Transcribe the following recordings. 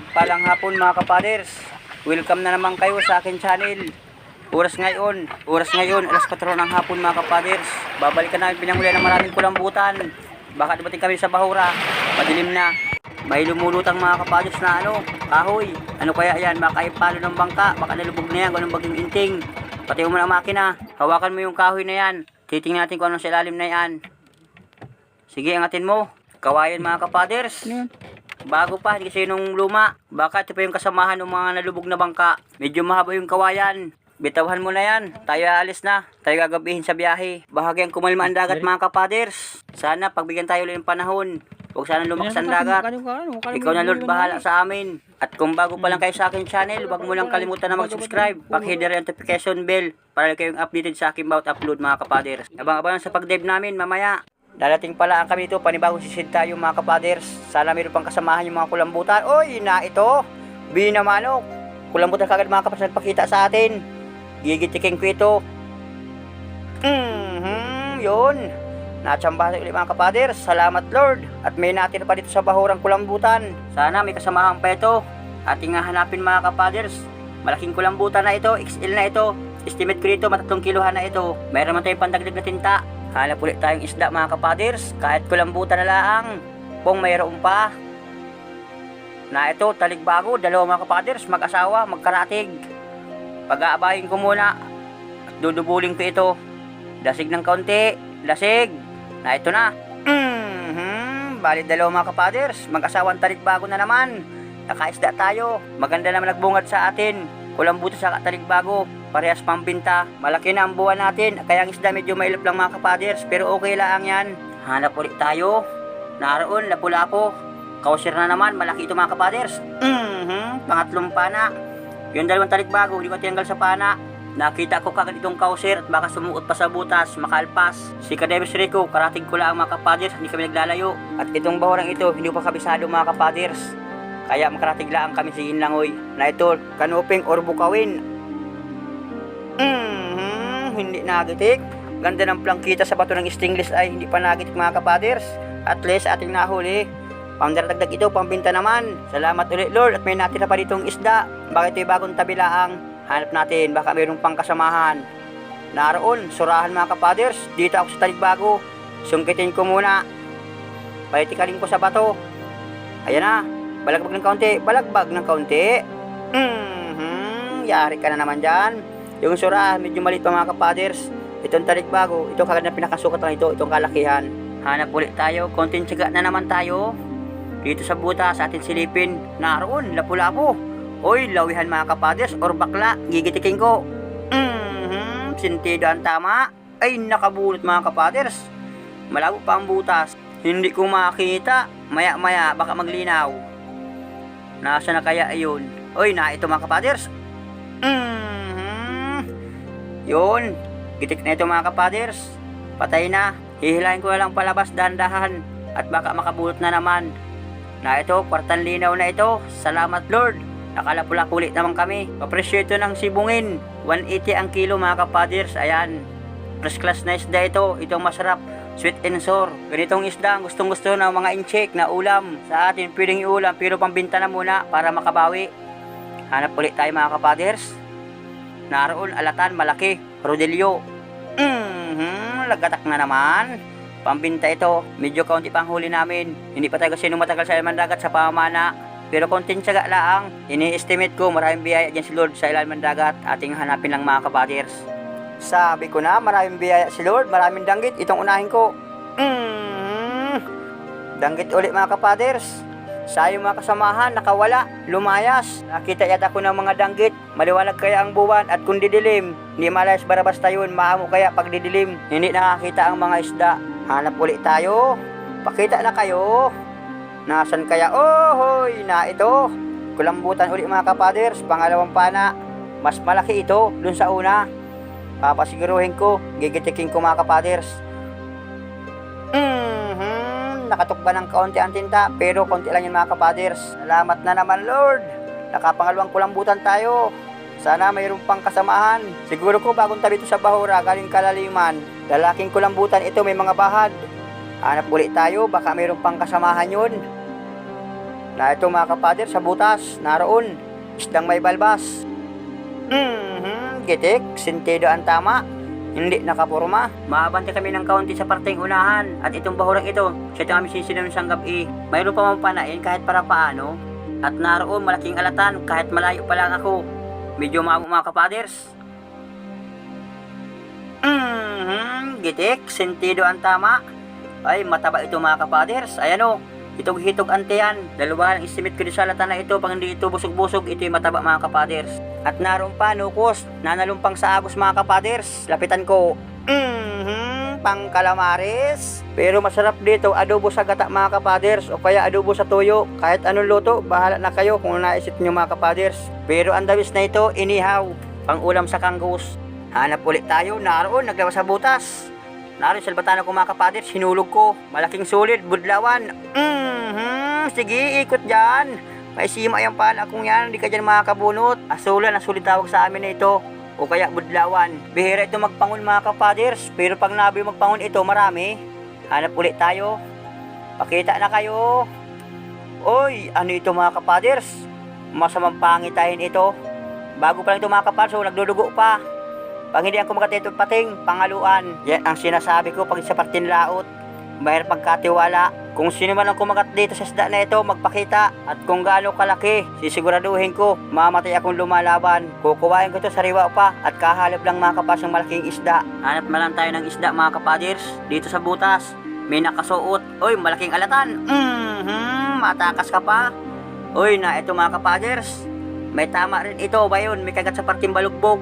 hapon mga kapaders. Welcome na naman kayo sa akin channel. Oras ngayon, oras ngayon, alas 4 ng hapon mga kapaders. Babalikan namin pinangulian ng maraming kulambutan. Baka dumating kami sa Bahura, madilim na. May lumulutang mga kapaders na ano, kahoy. Ano kaya yan, makaipalo ng bangka, baka nalubog na yan, kung anong baging inting. Pati mo na makina, hawakan mo yung kahoy na yan. Titingnan natin kung anong sa ilalim na yan. Sige, angatin mo. Kawayan mga kapaders. Ano? Bago pa, kasi nung luma. Baka ito pa yung kasamahan ng mga nalubog na bangka. Medyo mahaba yung kawayan. Bitawhan mo na yan. Tayo alis na. Tayo gagabihin sa biyahe. Bahagyang kumalma ang dagat mga kapaders. Sana pagbigyan tayo ulit ng panahon. Huwag sana lumakas ang dagat. Ikaw na Lord bahala sa amin. At kung bago pa lang kayo sa aking channel, huwag mo lang kalimutan na mag-subscribe. Pakihit ang notification bell para kayong updated sa aking about upload mga kapaders. Abang-abang sa pag-dive namin mamaya. Dalating pala ang kami ito, panibagong sisid tayo mga kapaders. Sana mayroon pang kasamahan yung mga kulambutan. Oy, na ito. Binamanok. Kulambutan kagad mga kapaders nagpakita sa atin. Gigitikin ko ito. Mhm, yun. Natsambahan ulit mga kapaders. Salamat Lord. At may natin pa dito sa bahurang kulambutan. Sana may kasamahan pa ito. Ating nga hanapin mga kapaders. Malaking kulambutan na ito. XL na ito. Estimate ko dito, matatlong kiluhan na ito. Meron man tayong pandagdag na tinta. Hanap ulit tayong isda mga kapaders. Kahit kulambutan na laang. Kung mayroon pa. Na ito, taligbago. Dalawa mga kapaders. Mag-asawa, magkaratig. Pag-aabayin ko muna. At dudubulin ko ito. Lasig ng kaunti. Lasig. Na ito na. Mhm. Bali dalawa mga kapaders. Mag-asawang taligbago na naman. Nakaisda tayo. Maganda naman nagbungad sa atin. Kulang buto sa taligbago. Parehas pambinta. Malaki na ang buwan natin. Kaya ang isda medyo mailap lang mga kapaders. Pero okay lang yan. Hanap ulit tayo. Naroon, lapu-lapo. Kausir na naman. Malaki ito mga kapaders. Mhm. Pangatlong pana. Yung dalawang talikbago, hindi ko tinanggal sa pana. Nakita ko kagad itong kausir at baka sumuot pa sa butas, makalpas. Si Kademis Rico, karating ko lang mga kapaders, hindi kami naglalayo. At itong bahurang ito, hindi pa kabisado mga kapaders. Kaya makarating lang kami sa Inlangoy. Na ito, kanuping or bukawin. Mhm, hindi nagitik. Ganda ng plangkita sa bato ng stainless ay hindi pa nagitik mga kapaders. At least ating nahuli. Pangdaragdag ito, pambinta naman. Salamat ulit Lord at may natira pa ditong isda. Bakit ito'y bagong tabilaang? Hanap natin, baka mayroong pang kasamahan. Naroon, surahan mga kapaders. Dito ako sa taligbago. Sungkitin ko muna. Paitikaling ko sa bato. Ayan na. Balagbag ng kaunti. Balagbag ng kaunti. Mhm. Yari ka na naman dyan. Yung surahan, medyo maliit pa mga kapaders. Itong taligbago. Ito kagad na pinakasukat lang ito. Itong kalakihan. Hanap ulit tayo. Konting tiyaga na naman tayo. Dito sa buta sa atin silipin. Naroon, lapu-lapu. Oy, lawihan mga kapaders or bakla. Gigitikin ko. Mhm, sentido ang tama. Ay, nakabulot mga kapaders. Malabo pa ang butas. Hindi ko makita. Maya-maya, baka maglinaw. Nasa na kaya ayun? Oy, na ito mga kapaders. Mhm. Yun. Gitik na ito mga kapaders. Patay na. Hihilahin ko na lang palabas dahan-dahan. At baka makabulot na naman. Na ito, kwartan linaw na ito. Salamat Lord. Nakalapulak ulit naman kami. Papresyo ito ng sibungin. 180 ang kilo mga kapaders. Ayan. First class na isda ito. Itong masarap. Sweet and sour. Ganitong isda ang gustong gusto ng mga incheck na ulam. Sa atin pwedeng iulam pero pambinta na muna para makabawi. Hanap ulit tayo mga kapaders. Naroon alatan malaki. Rodelio. Mhm, lagatak na naman. Pambinta ito. Medyo kaunti pang huli namin. Hindi pa tayo kasi nung matagal sa ilaman dagat sa pamana. Pero konting tsaga lang. Ini-estimate ko maraming biyaya dyan si Lord sa ilaman dagat. Ating hanapin lang mga kapaders. Sabi ko na maraming biyaya si Lord. Maraming danggit. Itong unahin ko. Mhm. Danggit ulit mga kapaders. Sayang mga kasamahan, nakawala, lumayas. Nakita yata ko ng mga danggit. Maliwanag kaya ang buwan at kung didilim, hindi malayas barabasta yun, maamo kaya pag didilim. Hindi nakakita ang mga isda. Hanap ulit tayo. Pakita na kayo. Nasaan kaya? Oh, hoy, na ito. Kulambutan ulit mga kapaders, pangalawang pana. Mas malaki ito dun sa una. Papasiguruhin ko, gigitikin ko mga kapaders. Mhm, nakatukba ng kaunti ang tinta, pero konti lang yun mga kapaders. Salamat na naman Lord. Nakapangalawang kulambutan tayo. Sana mayroon pang kasamahan. Siguro ko bagong tabi ito sa Bahura, galing kalaliman. Lalaking kulambutan ito, may mga bahad. Hanap ulit tayo, baka mayroon pang kasamahan yun. Na ito mga kapader sa butas, naroon. Isdang may balbas. Mhm, gitik, sentido ang tama. Hindi nakapurma. Maabante kami ng kaunti sa parteng unahan at itong bahurang ito, siya ito kami sisinom sa gabi. Mayroon pa mapanain kahit para paano. At naroon malaking alatan kahit malayo pa lang ako. Medyo maamo mga kapaders. Mhm, gitik, sentido ang tama. Ay, mataba ito mga kapaders. Ayan o, itong hitog anteyan. Dalawa ang estimate ko sa lata na ito. Pag hindi ito busog-busog, ito yung mataba mga kapaders. At naroon pa, nukos, nanalumpang sa agos mga kapaders. Lapitan ko. Mhm, pang calamares. Pero masarap dito, adobo sa gata mga kapaders o kaya adobo sa tuyo. Kahit anong luto, bahala na kayo kung naisip nyo mga kapaders. Pero ang dawis na ito, inihaw. Pang ulam sa kanggus. Hanap ulit tayo, naroon, naglabas sa butas. Naroon, salbatana ko mga kapaders, hinulog ko. Malaking sulit, budlawan. Mhm, sige, ikot dyan. May sima yung pala kung yan, hindi ka dyan makakabunot. Asulan, asulit tawag sa amin na ito. O kaya budlawan. Bihira ito magpangon mga kapaders, pero pag nabi magpangon ito, marami. Hanap ulit tayo. Pakita na kayo. Oy, ano ito mga kapaders? Masamang pangitain ito. Bago pa lang ito mga kapaders, so nagdudugo pa. Pag hindi ang kumagat ito pating, pangaluan. Yan ang sinasabi ko pag sa partin laot. Mahirap magkatiwala. Kung sino man ang kumagat dito sa isda na ito, magpakita. At kung gaano kalaki, sisiguraduhin ko, mamatay akong lumalaban. Kukuhain ko ito sa riwa pa at kahalap lang mga kapas ng malaking isda. Hanap na lang tayo ng isda mga kapadirs dito sa butas. May nakasuot. Oy, malaking alatan. Mhm, matakas ka pa. Oy, na ito mga kapaders. May tama rin ito ba yun? May kagat sa parting balugbog.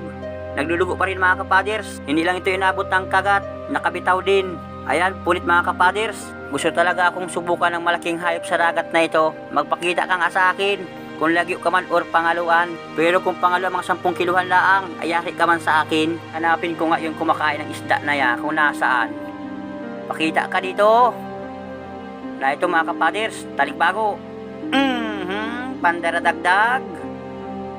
Naglulugo pa rin mga kapaders. Hindi lang ito inabot ng kagat. Nakabitaw din. Ayan, punit mga kapaders. Gusto talaga akong subukan ng malaking hayop sa dagat na ito. Magpakita ka nga sa akin. Kung lagyo ka man or pangaluan. Pero kung pangaluan mga 10 kiluhan laang, ayari ka man sa akin. Hanapin ko nga yung kumakain ng isda na yan kung nasaan. Pakita ka dito. Na ito mga kapaders, talikbago. Mhm, pandaradagdag.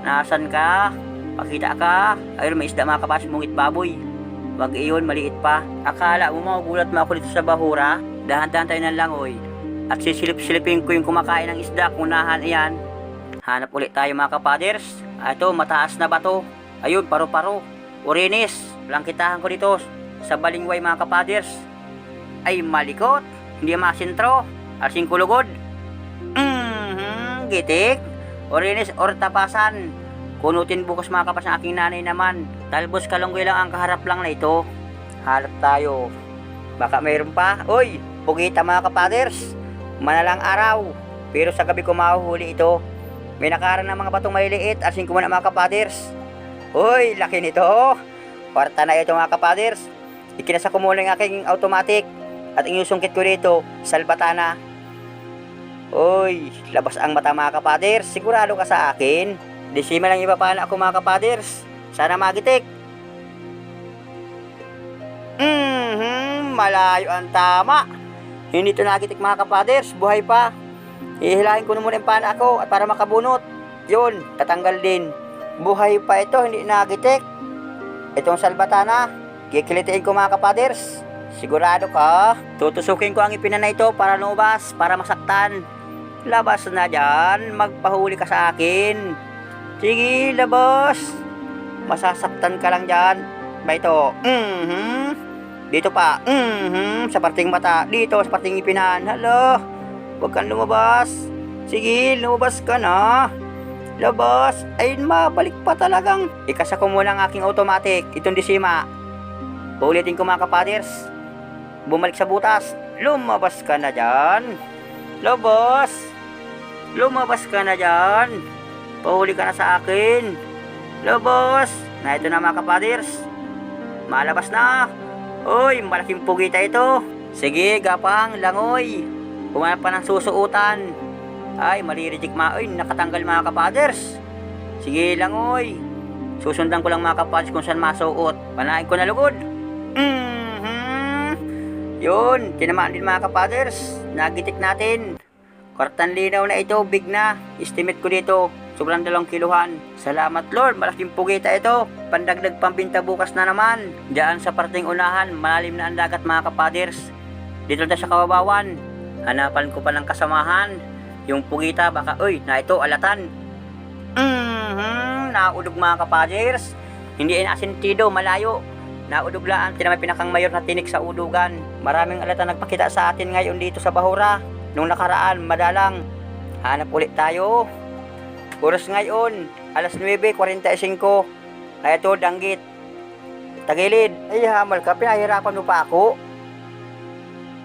Nasaan ka? Pakita ka. Ayun, may isda mga kapas, mungit baboy. Wag iyon, maliit pa. Akala mo magugulat mo ako dito sa bahura? Dahan-dahan tayo ng langoy. At sisilip-silipin ko yung kumakain ng isda kung nahan iyan. Hanap ulit tayo mga kapaders. Ah, Ito, mataas na bato. Ayun, paro-paro. Urinis. Langkitahan ko dito sa balingway mga kapaders. Ay, malikot. Hindi masintro. Arsing kulugod. Mhm, gitik. Urinis or tapasan. Kunutin bukas mga kapas ng aking nanay naman. Talbos kalunggoy lang ang kaharap lang na ito. Halap tayo. Baka mayroon pa. Uy, pugita mga kapaders. Manalang araw. Pero sa gabi ko mahuhuli ito. May nakaran ng mga batong maliliit. Asin ko muna mga kapaders. Uy, laki nito. Kwarta na ito mga kapaders. Ikinasa ko muna yung aking automatic. At inyusungkit ko dito. Salbatana. Uy, labas ang mata mga kapaders. Sigurado ka sa akin. Desima lang ipapala ako mga kapaders. Sana magitik. Mhm, malayo ang tama. Hindi ito nagitik mga kapaders. Buhay pa. Ihilahin ko na muna yung pana ako at para makabunot. Yun, tatanggal din. Buhay pa ito, hindi nagitik. Itong salbatana, kikilitiin ko mga kapaders. Sigurado ka? Tutusukin ko ang ipina na ito para lumabas, para masaktan. Labas na dyan, magpahuli ka sa akin. Sige, labas. Masasaktan ka lang dyan. Ba ito? Mhm. Dito pa. Mhm. Sa parting mata. Dito, sa parting ipinahan. Hala. Huwag kang lumabas. Sige, lumabas ka na. Labas. Ayun, mabalik pa talagang. Ikasa ko muna ang aking automatic. Itong disima. Ulitin ko mga kapaders. Bumalik sa butas. Lumabas ka na dyan. Labas. Lumabas ka na dyan. Pahuli ka na sa akin. Labas. Na ito na mga kapaders. Malabas na. Uy, malaking pugita ito. Sige, gapang, langoy. Humanap pa ng susuutan. Ay, malirejik ma. Uy, nakatanggal mga kapaders. Sige, langoy. Susundan ko lang mga kapaders kung saan masuot. Panahin ko na lugod. Mhm. Yun, tinamaan din mga kapaders. Nagitik natin. Kwartan linaw na ito, big na. Estimate ko dito, sobrang dalawang kiluhan. Salamat Lord, malaking pugita ito. Pandagdag pambinta bukas na naman. Diyan sa parting unahan, malalim na ang dagat mga kapaders. Dito na sa kawabawan. Hanapan ko pa ng kasamahan. Yung pugita baka, uy, na ito, alatan. Mhm, naudog mga kapaders. Hindi in asentido, malayo. Naudog laan, tinamay pinakang mayor na tinik sa udugan. Maraming alata nagpakita sa atin ngayon dito sa Bahura. Nung nakaraan, madalang. Hanap ulit tayo. Oras ngayon, alas 9.45. Na ito, danggit. Tagilid. Ay, hamal ka, pinahirapan mo pa ako.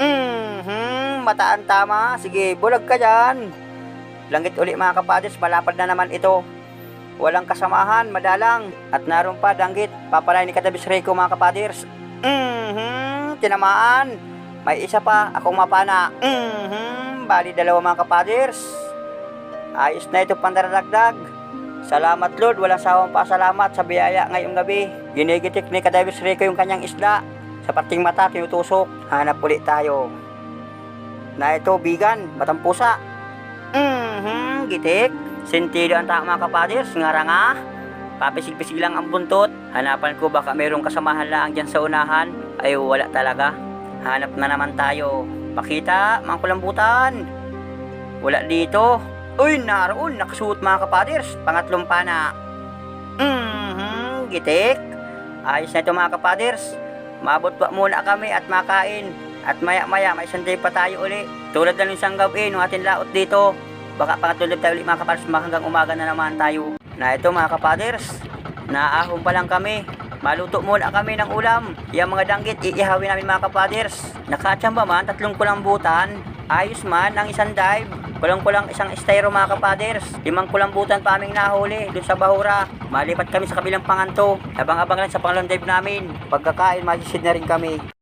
Mhm, mataan tama. Sige, bulag ka dyan. Langit uli mga kapaders, malapad na naman ito. Walang kasamahan, madalang. At naroon pa, danggit. Papalay ni Katabis Rico mga kapaders. Mhm, tinamaan. May isa pa, akong mapana. Mhm, bali dalawa mga kapaders. Ayos na ito pandaragdag. Salamat Lord, walang sawang pasalamat sa biyaya ngayong gabi. Ginigitik ni Kadavis Rico yung kanyang isda. Sa parting mata, tinutusok. Hanap ulit tayo. Na ito, bigan, batang pusa. Mhm, gitik. Sentido ang tama mga kapaders, nga nga. Papisig-pisig lang ang buntot. Hanapan ko baka mayroong kasamahan lang dyan sa unahan. Ay wala talaga. Hanap na naman tayo. Pakita, mga kulambutan. Wala dito. Uy, naroon, nakasuot mga kapaders. Pangatlong pana. Mhm, gitik. Ayos na ito mga kapaders. Mabot pa muna kami at makain. At maya maya, may isang day pa tayo uli. Tulad na ng isang gabi, nung ating laot dito. Baka pangatulog tayo ulit mga kapaders, hanggang umaga na naman tayo. Na ito mga kapaders, naahon pa lang kami. Maluto muna kami ng ulam. Yung mga danggit, iihawin namin mga kapaders. Nakachamba man, tatlong kulambutan. Ayos man ang isang dive. Kulang-kulang isang styro mga kapaders. Limang kulambutan pa aming nahuli dun sa Bahura. Malipat kami sa kabilang panganto. Abang-abang lang sa pangalang dive namin. Pagkakain, magisid na rin kami.